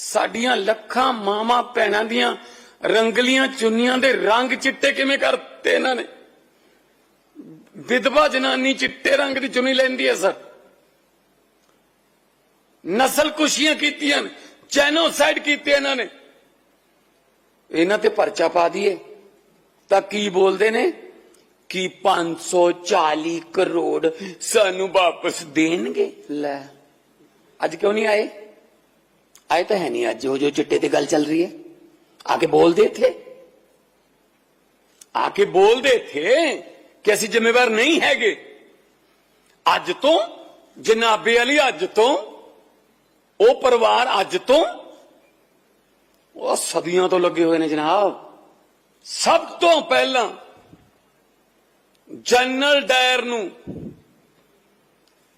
ਸਾਡੀਆਂ ਲੱਖਾਂ ਮਾਵਾਂ ਭੈਣਾਂ ਦੀਆਂ ਰੰਗਲੀਆਂ ਚੁੰਨੀਆਂ ਦੇ ਰੰਗ ਚਿੱਟੇ ਕਿਵੇਂ ਕਰਤੇ ਇਹਨਾਂ ਨੇ? ਵਿਧਵਾ ਜਨਾਨੀ ਚਿੱਟੇ ਰੰਗ ਦੀ ਚੁੰਨੀ ਲੈਂਦੀ ਹੈ ਸਰ। ਨਸਲ ਕੁਸ਼ੀਆਂ ਕੀਤੀਆਂ ਨੇ, ਜੈਨੋਸਾਈਡ ਕੀਤੇ ਇਹਨਾਂ ਨੇ। ਇਹਨਾਂ ਤੇ ਪਰਚਾ ਪਾ ਦਈਏ। ਤਾਂ ਕੀ ਬੋਲਦੇ ਨੇ? ਕਿ 540 ਕਰੋੜ ਸਾਨੂੰ ਵਾਪਸ ਦੇਣਗੇ। ਲੈ, ਅੱਜ ਕਿਉਂ ਨਹੀਂ ਆਏ? ਆਏ ਤਾਂ ਹੈ ਨਹੀਂ ਅੱਜ ਜੋ ਜੋ ਚਿੱਟੇ ਤੇ ਗੱਲ ਚੱਲ ਰਹੀ ਹੈ। ਆਕੇ ਬੋਲਦੇ ਥੇ ਆਕੇ ਬੋਲਦੇ ਥੇ ਕਿ ਅਸੀਂ ਜ਼ਿੰਮੇਵਾਰ ਨਹੀਂ ਹੈਗੇ। ਅੱਜ ਤੋਂ, ਜਨਾਬੇ ਵਾਲੀ ਅੱਜ ਤੋਂ, ਉਹ ਪਰਿਵਾਰ ਅੱਜ ਤੋਂ, ਉਹ ਸਦੀਆਂ ਤੋਂ ਲੱਗੇ ਹੋਏ ਨੇ ਜਨਾਬ। ਸਭ ਤੋਂ ਪਹਿਲਾਂ ਜਨਰਲ ਡਾਇਰ ਨੂੰ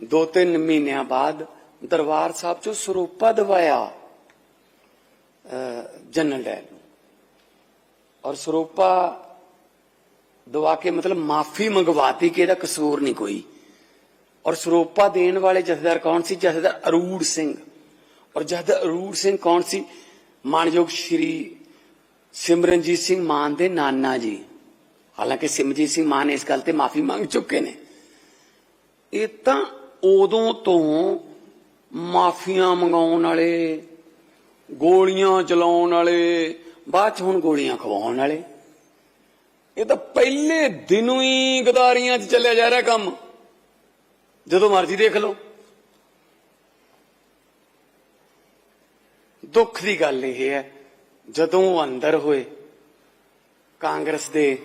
ਦੋ ਤਿੰਨ ਮਹੀਨਿਆਂ ਬਾਅਦ ਦਰਬਾਰ ਸਾਹਿਬ ਚੋਂ ਸਰੂਪਾ ਦਵਾਇਆ ਜਨਰਲ ਡਾਇਰ ਨੂੰ। ਔਰ ਸਰੂਪਾ ਦਵਾ ਕੇ ਮਤਲਬ ਮਾਫੀ ਮੰਗਵਾਤੀ ਕਿ ਇਹਦਾ ਕਸੂਰ ਨਹੀਂ ਕੋਈ। ਔਰ ਸਰੂਪਾ ਦੇਣ ਵਾਲੇ ਜਥੇਦਾਰ ਕੌਣ ਸੀ? ਜਥੇਦਾਰ ਅਰੂੜ ਸਿੰਘ। ਔਰ ਜਥੇਦਾਰ ਅਰੂੜ ਸਿੰਘ ਕੌਣ ਸੀ? ਮਾਨਯੋਗ ਸ਼੍ਰੀ ਸਿਮਰਨਜੀਤ ਸਿੰਘ ਮਾਨ ਦੇ ਨਾਨਾ ਜੀ। ਹਾਲਾਂਕਿ ਸਿਮਰਜੀਤ ਸਿੰਘ ਮਾਨ ਇਸ ਗੱਲ ਤੇ ਮਾਫੀ ਮੰਗ ਚੁੱਕੇ ਨੇ। ਇਹ ਤਾਂ ਉਦੋਂ ਤੋਂ ਮਾਫੀਆਂ ਮੰਗਾਉਣ ਵਾਲੇ, ਗੋਲੀਆਂ ਚਲਾਉਣ ਵਾਲੇ, ਬਾਅਦ ਚ ਹੁਣ ਗੋਲੀਆਂ ਖਵਾਉਣ ਵਾਲੇ। ਇਹ ਤਾਂ ਪਹਿਲੇ ਦਿਨੋਂ ਹੀ ਗਦਾਰੀਆਂ 'ਚ ਚੱਲਿਆ ਜਾ ਰਿਹਾ ਕੰਮ। ਜਦੋਂ ਮਰਜ਼ੀ ਦੇਖ ਲਓ। ਦੁੱਖ ਦੀ ਗੱਲ ਇਹ ਹੈ, ਜਦੋਂ ਉਹ ਅੰਦਰ ਹੋਏ, ਕਾਂਗਰਸ ਦੇ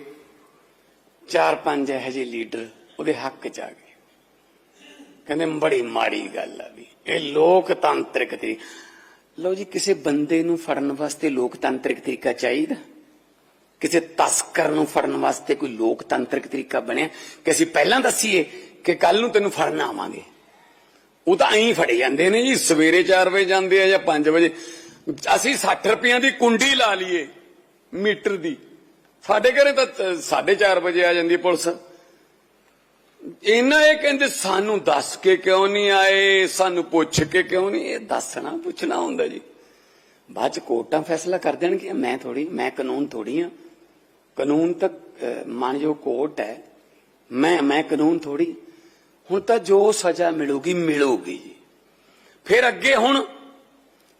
ਚਾਰ ਪੰਜ ਇਹੋ ਜਿਹੇ ਲੀਡਰ ਉਹਦੇ ਹੱਕ ਚ ਆ ਗਏ। ਕਹਿੰਦੇ ਬੜੀ ਮਾੜੀ ਗੱਲ ਆ ਵੀ। ਇਹ ਲੋਕਤੰਤਰਿਕ ਤਰੀ, ਲਓ ਜੀ, ਕਿਸੇ ਬੰਦੇ ਨੂੰ ਫੜਨ ਵਾਸਤੇ ਲੋਕਤਾਂਤਰਿਕ ਤਰੀਕਾ ਚਾਹੀਦਾ? ਕਿਸੇ ਤਸਕਰ ਨੂੰ ਫੜਨ ਵਾਸਤੇ ਕੋਈ ਲੋਕਤੰਤਰਿਕ ਤਰੀਕਾ ਬਣਿਆ? ਕਿ ਅਸੀਂ ਪਹਿਲਾਂ ਦੱਸੀਏ ਕਿ ਕੱਲ ਨੂੰ ਤੈਨੂੰ ਫੜਨ ਆਵਾਂਗੇ। ਉਹ ਤਾਂ ਐਂ ਫੜੇ ਜਾਂਦੇ ਨੇ ਜੀ, ਸਵੇਰੇ 4 ਵਜੇ ਜਾਂਦੇ ਆ ਜਾਂ 5 ਵਜੇ। ਅਸੀਂ 60 ਰੁਪਈਆਂ ਦੀ ਕੁੰਡੀ ਲਾ ਲਈਏ ਮੀਟਰ ਦੀ। ਸਾਡੇ ਘਰੇ ਤਾਂ 4:30 ਵਜੇ ਆ ਜਾਂਦੀ ਪੁਲਿਸ। ਇਹਨਾਂ ਇਹ ਕਹਿੰਦੇ, ਸਾਨੂੰ ਦੱਸ ਕੇ ਕਿਉਂ ਨਹੀਂ ਆਏ? ਸਾਨੂੰ ਪੁੱਛ ਕੇ ਕਿਉਂ ਨਹੀਂ? ਇਹ ਦੱਸਣਾ, ਪੁੱਛਣਾ ਹੁੰਦਾ ਜੀ। ਬਾਅਦ ਚ ਕੋਰਟਾਂ ਫੈਸਲਾ ਕਰ ਦੇਣਗੇ ਮੈਂ ਥੋੜੀ ਮੈਂ ਕਾਨੂੰਨ ਥੋੜੀ ਆ ਕਾਨੂੰਨ ਤੱਕ ਮਾਨਯੋਗ ਕੋਰਟ ਹੈ। ਮੈਂ ਮੈਂ ਕਾਨੂੰਨ ਥੋੜੀ ਹੁਣ ਤਾਂ ਜੋ ਸਜ਼ਾ ਮਿਲੂਗੀ ਮਿਲੂਗੀ ਜੀ। ਫਿਰ ਅੱਗੇ ਹੁਣ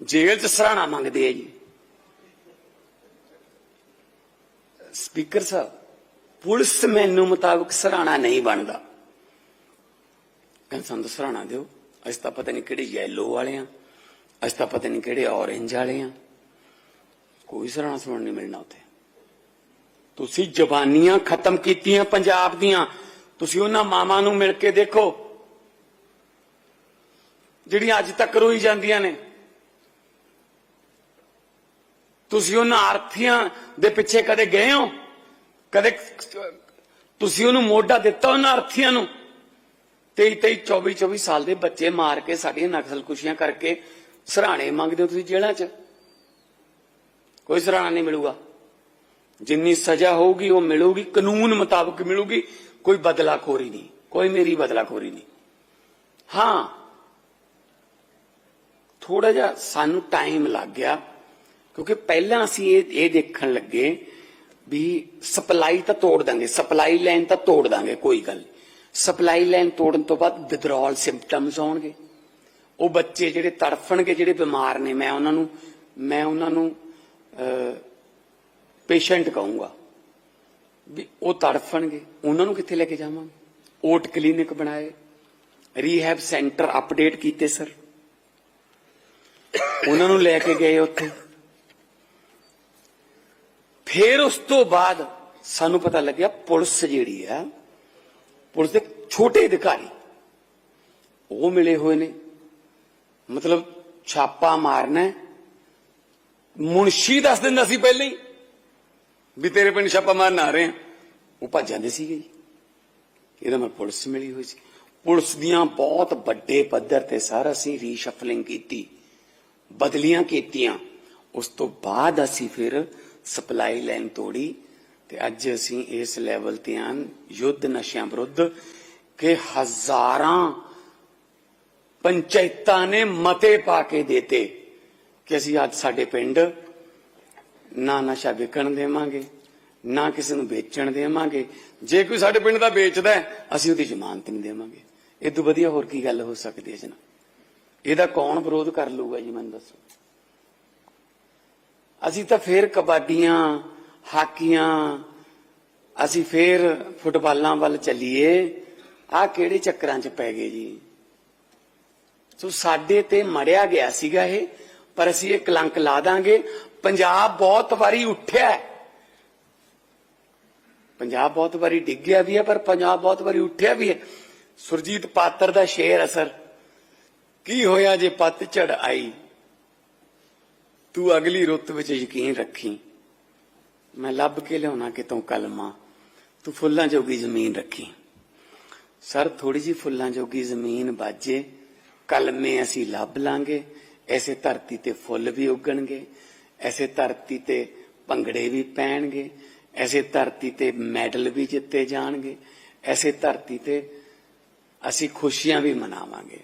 ਜੇਲ੍ਹ ਚ ਸਰਾਣਾ ਮੰਗਦੇ ਆ ਜੀ। ਸਪੀਕਰ ਸਾਹਿਬ, ਪੁਲਿਸ ਮੈਨੂੰ ਮੁਤਾਬਕ ਸਰਾਣਾ ਨਹੀਂ ਬਣਦਾ। ਕਹਿੰਦੇ ਸਾਨੂੰ ਤਾਂ ਸਰਾਣਾ ਦਿਓ। ਅਸੀਂ ਤਾਂ ਪਤਾ ਨਹੀਂ ਕਿਹੜੇ ਯੈਲੋ ਵਾਲੇ ਆ, ਅਸੀਂ ਤਾਂ ਪਤਾ ਨਹੀਂ ਕਿਹੜੇ ਔਰੇਂਜ ਵਾਲੇ ਆ। ਕੋਈ ਸਰਾਣਾ ਸੁਣਨ ਨਹੀਂ ਮਿਲਣਾ ਉੱਥੇ। ਤੁਸੀਂ ਜ਼ਬਾਨੀਆਂ ਖਤਮ ਕੀਤੀਆਂ ਪੰਜਾਬ ਦੀਆਂ, ਤੁਸੀਂ ਉਹਨਾਂ ਮਾਵਾਂ ਨੂੰ ਮਿਲ ਕੇ ਦੇਖੋ, ਜਿਹੜੀਆਂ ਅੱਜ ਤੱਕ ਰੋਈ ਜਾਂਦੀਆਂ ਨੇ। ਤੁਸੀਂ ਉਹਨਾਂ ਆਰਥੀਆਂ ਦੇ ਪਿੱਛੇ ਕਦੇ ਗਏ ਹੋ? ਕਦੇ ਤੁਸੀਂ ਉਹਨੂੰ ਮੋਢਾ ਦਿੱਤਾ ਉਹਨਾਂ ਆਰਥੀਆਂ ਨੂੰ? 23 23 24 24 ਸਾਲ ਦੇ ਬੱਚੇ ਮਾਰ ਕੇ ਸਾਡੀਆਂ ਨਕਸਲਕੁਸ਼ੀਆਂ ਕਰਕੇ ਸਰਾਣੇ ਮੰਗਦੇ ਹੋ ਤੁਸੀਂ ਜੇਲ੍ਹਾਂ 'ਚ? ਕੋਈ ਸਰਾਣਾ ਨਹੀਂ ਮਿਲੂਗਾ। ਜਿੰਨੀ ਸਜ਼ਾ ਹੋਊਗੀ, ਉਹ ਮਿਲੂਗੀ, ਕਾਨੂੰਨ ਮੁਤਾਬਕ ਮਿਲੂਗੀ, ਕੋਈ ਬਦਲਾਖੋਰੀ ਨਹੀਂ, ਕੋਈ ਮੇਰੀ ਬਦਲਾਖੋਰੀ ਨਹੀਂ। ਹਾਂ ਥੋੜਾ ਜਿਹਾ ਸਾਨੂੰ ਟਾਈਮ ਲੱਗ ਗਿਆ, ਕਿਉਂਕਿ ਪਹਿਲਾਂ ਅਸੀਂ ਇਹ ਇਹ ਦੇਖਣ ਲੱਗੇ ਵੀ ਸਪਲਾਈ ਤਾਂ ਤੋੜ ਦਾਂਗੇ, ਸਪਲਾਈ ਲਾਈਨ ਤਾਂ ਤੋੜ ਦਾਂਗੇ, ਕੋਈ ਗੱਲ ਨਹੀਂ। ਸਪਲਾਈ ਲਾਈਨ ਤੋੜਨ ਤੋਂ ਬਾਅਦ ਵਿਦਰੋਲ ਸਿੰਪਟਮਸ ਆਉਣਗੇ ਉਹ ਬੱਚੇ ਜਿਹੜੇ ਤੜਫਣਗੇ, ਜਿਹੜੇ ਬਿਮਾਰ ਨੇ, ਮੈਂ ਉਹਨਾਂ ਨੂੰ, ਮੈਂ ਉਹਨਾਂ ਨੂੰ ਪੇਸ਼ੈਂਟ ਕਹੂੰਗਾ ਵੀ ਉਹ ਤੜਫਣਗੇ। ਉਹਨਾਂ ਨੂੰ ਕਿੱਥੇ ਲੈ ਕੇ ਜਾਵਾਂਗੇ? ਓਟ ਕਲੀਨਿਕ ਬਣਾਏ। ਰੀਹੈਬ ਸੈਂਟਰ ਅਪਡੇਟ ਕੀਤੇ ਸਰ ਉਹਨਾਂ ਨੂੰ ਲੈ ਕੇ ਗਏ ਉੱਥੇ। ਫਿਰ ਉਸ ਤੋਂ ਬਾਅਦ ਸਾਨੂੰ ਪਤਾ ਲੱਗਿਆ ਪੁਲਿਸ ਜਿਹੜੀ ਆ ਪੁਲਿਸ ਦੇ ਛੋਟੇ ਅਧਿਕਾਰੀ ਉਹ ਮਿਲੇ ਹੋਏ ਨੇ ਮਤਲਬ ਛਾਪਾ ਮਾਰਨਾ ਹੈ। ਮੁਨਸ਼ੀ ਦੱਸ ਦਿੰਦਾ ਸੀ ਪਹਿਲਾਂ ਹੀ ਵੀ ਤੇਰੇ ਪਿੰਡ ਛਾਪਾ ਮਾਰਨ ਆ ਰਹੇ ਆ ਉਹ ਭੱਜ ਜਾਂਦੇ ਸੀਗੇ ਜੀ। ਇਹਦਾ ਮੈਂ ਪੁਲਿਸ ਮਿਲੀ ਹੋਈ ਸੀ। ਪੁਲਿਸ ਦੀਆਂ ਬਹੁਤ ਵੱਡੇ ਪੱਧਰ ਤੇ ਸਾਰਾ ਅਸੀਂ ਰੀਸ਼ਫਲਿੰਗ ਕੀਤੀ। ਬਦਲੀਆਂ ਕੀਤੀਆਂ। ਉਸ ਤੋਂ ਬਾਅਦ ਅਸੀਂ ਫਿਰ ਸਪਲਾਈ ਲਾਈਨ ਤੋੜੀ। ਤੇ ਅੱਜ ਅਸੀਂ ਇਸ ਲੈਵਲ ਤੇ ਆਂ, ਯੁੱਧ ਨਸ਼ਿਆਂ ਵਿਰੁੱਧ, ਕਿ ਹਜ਼ਾਰਾਂ ਪੰਚਾਇਤਾਂ ਨੇ ਮਤੇ ਪਾ ਕੇ ਦਿੱਤੇ ਕਿ ਅਸੀਂ ਅੱਜ ਸਾਡੇ ਪਿੰਡ ਨਾ ਨਸ਼ਾ ਵਿਕਣ ਦੇਵਾਂਗੇ, ਨਾ ਕਿਸੇ ਨੂੰ ਵੇਚਣ ਦੇਵਾਂਗੇ। ਜੇ ਕੋਈ ਸਾਡੇ ਪਿੰਡ ਦਾ ਵੇਚਦਾ ਅਸੀਂ ਉਹਦੀ ਜ਼ਮਾਨਤ ਨਹੀਂ ਦੇਵਾਂਗੇ। ਇਹ ਤੋਂ ਵਧੀਆ ਹੋਰ ਕੀ ਗੱਲ ਹੋ ਸਕਦੀ ਹੈ ਜਨਾ ਇਹਦਾ ਕੌਣ ਵਿਰੋਧ ਕਰ ਲੂਗਾ ਜੀ, ਮੈਨੂੰ ਦੱਸੋ। ਅਸੀਂ ਤਾਂ ਫੇਰ ਕਬਾਡੀਆਂ ਹਾਕੀਆਂ, ਅਸੀਂ ਫੇਰ ਫੁੱਟਬਾਲਾਂ ਵੱਲ ਚੱਲੀਏ। ਆਹ ਕਿਹੜੇ ਚੱਕਰਾਂ 'ਚ ਪੈ ਗਏ ਜੀ? ਸੋ ਸਾਡੇ ਤੇ ਮੜਿਆ ਗਿਆ ਸੀਗਾ ਇਹ, ਪਰ ਅਸੀਂ ਇਹ ਕਲੰਕ ਲਾ ਦਾਂਗੇ। ਪੰਜਾਬ ਬਹੁਤ ਵਾਰੀ ਉੱਠਿਆ ਪੰਜਾਬ ਬਹੁਤ ਵਾਰੀ ਡਿੱਗਿਆ ਵੀ ਹੈ, ਪਰ ਪੰਜਾਬ ਬਹੁਤ ਵਾਰੀ ਉੱਠਿਆ ਵੀ ਹੈ। ਸੁਰਜੀਤ ਪਾਤਰ ਦਾ ਸ਼ੇਰ ਅਸਰ। ਕੀ ਹੋਇਆ ਜੇ ਪੱਤ ਝੜ ਆਈ? ਤੂੰ ਅਗਲੀ ਰੁੱਤ ਵਿੱਚ ਯਕੀਨ ਰੱਖੀ। ਮੈਂ ਲੱਭ ਕੇ ਲਿਆਉਣਾ ਕਿਤੋਂ ਕਲਮਾ? ਤੂੰ ਫੁੱਲਾਂ ਜੋਗੀ ਜ਼ਮੀਨ ਰੱਖੀ। ਸਰ ਥੋੜੀ ਜੀ ਫੁੱਲਾਂ ਜੋਗੀ ਜ਼ਮੀਨ ਬਾਜੇ। ਕਲਮੇ ਅਸੀਂ ਲੱਭ ਲਾਂਗੇ। ਐਸੇ ਧਰਤੀ ਤੇ ਫੁੱਲ ਵੀ ਉੱਗਣਗੇ। ਐਸੇ ਧਰਤੀ ਤੇ ਭੰਗੜੇ ਵੀ ਪੈਣਗੇ। ਐਸੇ ਧਰਤੀ ਤੇ ਮੈਡਲ ਵੀ ਜਿੱਤੇ ਜਾਣਗੇ। ਐਸੇ ਧਰਤੀ ਤੇ ਅਸੀਂ ਖੁਸ਼ੀਆਂ ਵੀ ਮਨਾਵਾਂਗੇ।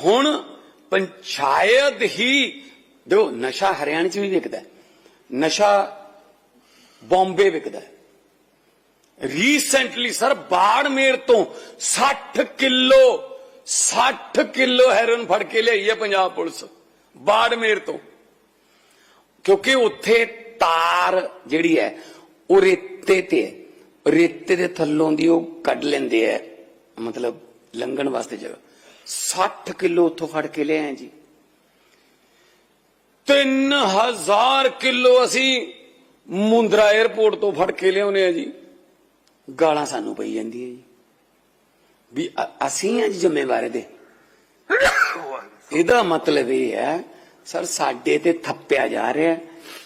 ਹੁਣ ਪੰਚਾਇਤ ਹੀ ਦੇਖੋ, ਨਸ਼ਾ ਹਰਿਆਣੇ 'ਚ ਵੀ ਵਿਕਦਾ ਨਸ਼ਾ ਬੰਬੇ ਵਿਕਦਾ ਹੈ। ਰੀਸੈਂਟਲੀ ਸਰ, ਬਾੜਮੇਰ ਤੋਂ 60 ਕਿਲੋ 60 ਕਿਲੋ ਹੈਰੋਇਨ ਫੜ ਕੇ ਲਿਆਈ ਹੈ ਪੰਜਾਬ ਪੁਲਿਸ, ਬਾੜਮੇਰ ਤੋਂ। ਕਿਉਂਕਿ ਉੱਥੇ ਤਾਰ ਜਿਹੜੀ ਹੈ, ਉਹ ਰੇਤੇ ਤੇ ਹੈ। ਰੇਤੇ ਦੇ ਥੱਲੋਂ ਦੀ ਉਹ ਕੱਢ ਲੈਂਦੇ ਆ ਮਤਲਬ ਲੰਘਣ ਵਾਸਤੇ ਜਗ੍ਹਾ। 60 ਕਿਲੋ ਉੱਥੋਂ ਫੜ ਕੇ ਲਿਆਏ ਜੀ। 3000 ਕਿਲੋ ਅਸੀਂ ਮੁੰਦਰਾ 에ਅਰਪੋਰਟ ਤੋਂ ਫੜ ਕੇ ਲਿਆਉਨੇ ਆ ਜੀ। ਗਾਲਾਂ ਸਾਨੂੰ ਪਈ ਜਾਂਦੀਆਂ ਜੀ। ਵੀ ਅਸੀਂ ਅੱਜ ਜ਼ਿੰਮੇਵਾਰ ਦੇ ਇਹਦਾ ਮਤਲਬ ਇਹ ਹੈ, ਸਰ ਸਾਡੇ ਤੇ ਥੱਪਿਆ ਜਾ ਰਿਹਾ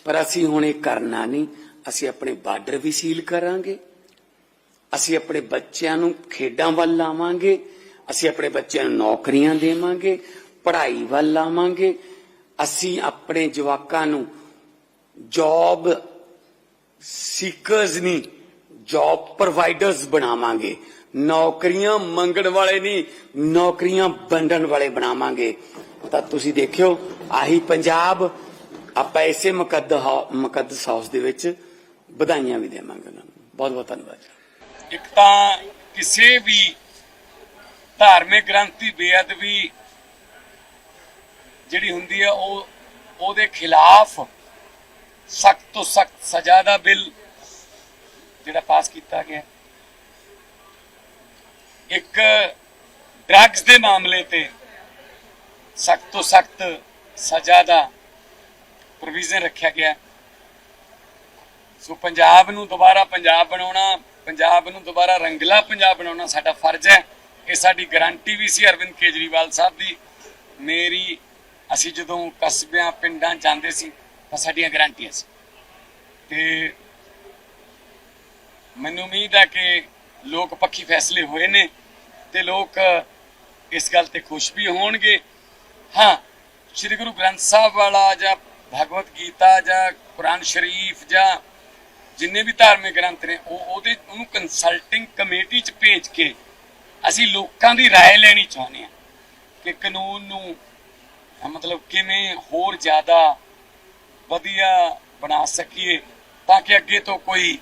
ਪਰ ਅਸੀਂ ਹੁਣ ਇਹ ਕਰਨਾ ਨਹੀਂ। ਅਸੀਂ ਆਪਣੇ ਬਾਰਡਰ ਵੀ ਸੀਲ ਕਰਾਂਗੇ। ਅਸੀਂ ਆਪਣੇ ਬੱਚਿਆਂ ਨੂੰ ਖੇਡਾਂ ਵੱਲ ਲਾਵਾਂਗੇ। ਅਸੀਂ ਆਪਣੇ ਬੱਚਿਆਂ ਨੂੰ ਨੌਕਰੀਆਂ ਦੇਵਾਂਗੇ, ਪੜ੍ਹਾਈ ਵੱਲ ਲਾਵਾਂਗੇ। ਅਸੀਂ ਆਪਣੇ ਜਵਾਕਾਂ ਨੂੰ ਜੌਬ ਸੀਕਰਸ ਨਹੀਂ ਜੌਬ ਪ੍ਰੋਵਾਈਡਰਸ ਬਣਾਵਾਂਗੇ। ਨੌਕਰੀਆਂ ਮੰਗਣ ਵਾਲੇ ਨਹੀਂ ਨੌਕਰੀਆਂ ਵੰਡਣ ਵਾਲੇ ਬਣਾਵਾਂਗੇ। ਤਾਂ ਤੁਸੀਂ ਦੇਖਿਓ, ਆਹੀ ਪੰਜਾਬ ਆਪਾਂ ਇਸੇ ਮੁਕੱਦ ਮੁਕੱਦਸ ਹਾਊਸ ਦੇ ਵਿੱਚ ਵਧਾਈਆਂ ਵੀ ਦੇਵਾਂਗੇ ਉਹਨਾਂ ਨੂੰ। ਬਹੁਤ ਬਹੁਤ ਧੰਨਵਾਦ ਇੱਕ ਤਾਂ ਕਿਸੇ ਵੀ ਧਾਰਮਿਕ ਗ੍ਰੰਥ ਦੀ ਬੇਅਦਬੀ ਜਿਹੜੀ ਹੁੰਦੀ ਹੈ ਉਹ, ਉਹਦੇ ਖਿਲਾਫ ਸਖਤ ਤੋਂ ਸਖਤ ਸਜ਼ਾ ਦਾ ਬਿੱਲ ਜਿਹੜਾ ਪਾਸ ਕੀਤਾ ਗਿਆ। ਇੱਕ ਡਰੱਗਸ ਦੇ ਮਾਮਲੇ ਤੇ ਸਖਤ ਤੋਂ ਸਖਤ ਸਜ਼ਾ ਦਾ ਪ੍ਰੋਵੀਜ਼ਨ ਰੱਖਿਆ ਗਿਆ। ਸੋ ਪੰਜਾਬ ਨੂੰ ਦੁਬਾਰਾ ਪੰਜਾਬ ਬਣਾਉਣਾ, ਪੰਜਾਬ ਨੂੰ ਦੁਬਾਰਾ ਰੰਗਲਾ ਪੰਜਾਬ ਬਣਾਉਣਾ ਸਾਡਾ ਫਰਜ਼ ਹੈ। ਇਹ ਸਾਡੀ ਗਾਰੰਟੀ ਵੀ ਸੀ ਅਰਵਿੰਦ ਕੇਜਰੀਵਾਲ ਸਾਹਿਬ ਦੀ। ਮੇਰੀ ਅਸੀਂ ਜਦੋਂ ਕਸਬਿਆਂ, ਪਿੰਡਾਂ ਜਾਂਦੇ ਸੀ ਤਾਂ ਸਾਡੀਆਂ ਗਾਰੰਟੀਆਂ ਸੀ ਤੇ ਮੈਨੂੰ ਉਮੀਦ ਹੈ ਕਿ ਲੋਕ ਪੱਖੀ ਫੈਸਲੇ ਹੋਏ ਨੇ ਤੇ ਲੋਕ ਇਸ ਗੱਲ ਤੇ ਖੁਸ਼ ਵੀ ਹੋਣਗੇ ਹਾਂ ਸ੍ਰੀ ਗੁਰੂ ਗ੍ਰੰਥ ਸਾਹਿਬ ਵਾਲਾ ਜਾਂ ਭਗਵਤ ਗੀਤਾ ਜਾਂ ਕੁਰਾਨ ਸ਼ਰੀਫ ਜਾਂ ਜਿੰਨੇ ਵੀ ਧਾਰਮਿਕ ਗ੍ਰੰਥ ਨੇ ਉਹ ਉਹਦੇ ਉਹਨੂੰ ਕੰਸਲਟਿੰਗ ਕਮੇਟੀ ਚ ਭੇਜ ਕੇ ਅਸੀਂ ਲੋਕਾਂ ਦੀ رائے ਲੈਣੀ ਚਾਹੁੰਦੇ ਹਾਂ ਕਿ ਕਾਨੂੰਨ ਨੂੰ ਅਹ ਮਤਲਬ ਕਿਵੇਂ ਹੋਰ ਜ਼ਿਆਦਾ ਵਧੀਆ ਬਣਾ ਸਕੀਏ ਤਾਂ ਕਿ ਅੱਗੇ ਤੋਂ ਕੋਈ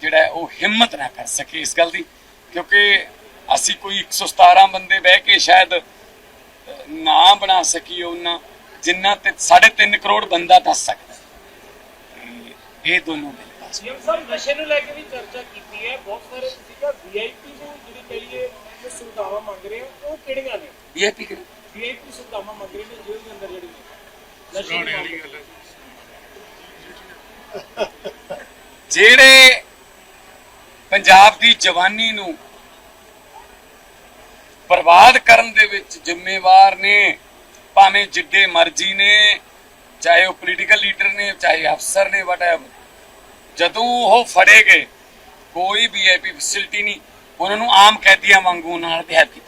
ਜਿਹੜਾ ਹੈ ਉਹ ਹਿੰਮਤ ਨਾ ਕਰ ਸਕੇ ਇਸ ਗੱਲ ਦੀ। ਕਿਉਂਕਿ ਅਸੀਂ ਕੋਈ 117 ਬੰਦੇ ਬਹਿ ਕੇ ਸ਼ਾਇਦ ਨਾ ਬਣਾ ਸਕੀਏ ਉਹਨਾਂ ਜਿੰਨਾ ਤੇ 3.5 ਕਰੋੜ ਬੰਦਾ ਦੱਸ ਸਕਦਾ। ਹੈ। ਇਹ- ਦੋਨੋਂ ਮੇਰੇ ਪਾਸ ਸੀਐਮ ਸਾਹਿਬ ਨਸ਼ੇ ਨੂੰ ਲੈ ਕੇ ਵੀ ਚਰਚਾ ਕੀਤੀ ਹੈ। ਬਹੁਤ ਸਾਰੇ ਤੁਸੀਂ ਕਿਹਾ ਵੀਆਈਪੀ ਨੂੰ ਜਿਹੜੀ ਕਹੀਏ ਕਿ ਸੁਵਿਧਾਵਾਂ ਮੰਗ ਰਹੇ ਹੋ ਉਹ ਕਿਹੜੀਆਂ ਨੇ? ਵੀਆਈਪੀ ਕਰ ਵੀਆਈਪੀ ਸੁਵਿਧਾਵਾਂ ਮੰਗ ਰਹੇ ਨੇ ਜੇਲ੍ਹ ਦੇ ਅੰਦਰ ਜਿਹੜੀ ਨਸ਼ੇ ਦੀ ਰਹੇ ਨੇ। ਜਿਹੜੇ ਪੰਜਾਬ ਦੀ ਜਵਾਨੀ ਨੂੰ ਬਰਬਾਦ ਕਰਨ ਦੇ ਵਿੱਚ ਜ਼ਿੰਮੇਵਾਰ ਨੇ, ਭਾਵੇਂ ਜਿੱਡੇ ਮਰਜ਼ੀ ਨੇ, ਚਾਹੇ ਉਹ ਪੋਲੀਟੀਕਲ ਲੀਡਰ ਨੇ, ਚਾਹੇ ਅਫਸਰ ਨੇ ਵਟਐਵਰ ਜਦੋਂ ਉਹ ਫੜੇ ਗਏ, ਕੋਈ ਵੀਆਈਪੀ ਫੈਸਿਲਿਟੀ ਨਹੀਂ, ਉਹਨਾਂ ਨੂੰ ਆਮ ਕੈਦੀਆਂ ਵਾਂਗੂ ਨਾਲ ਬਿਹੇਵ ਕੀਤਾ।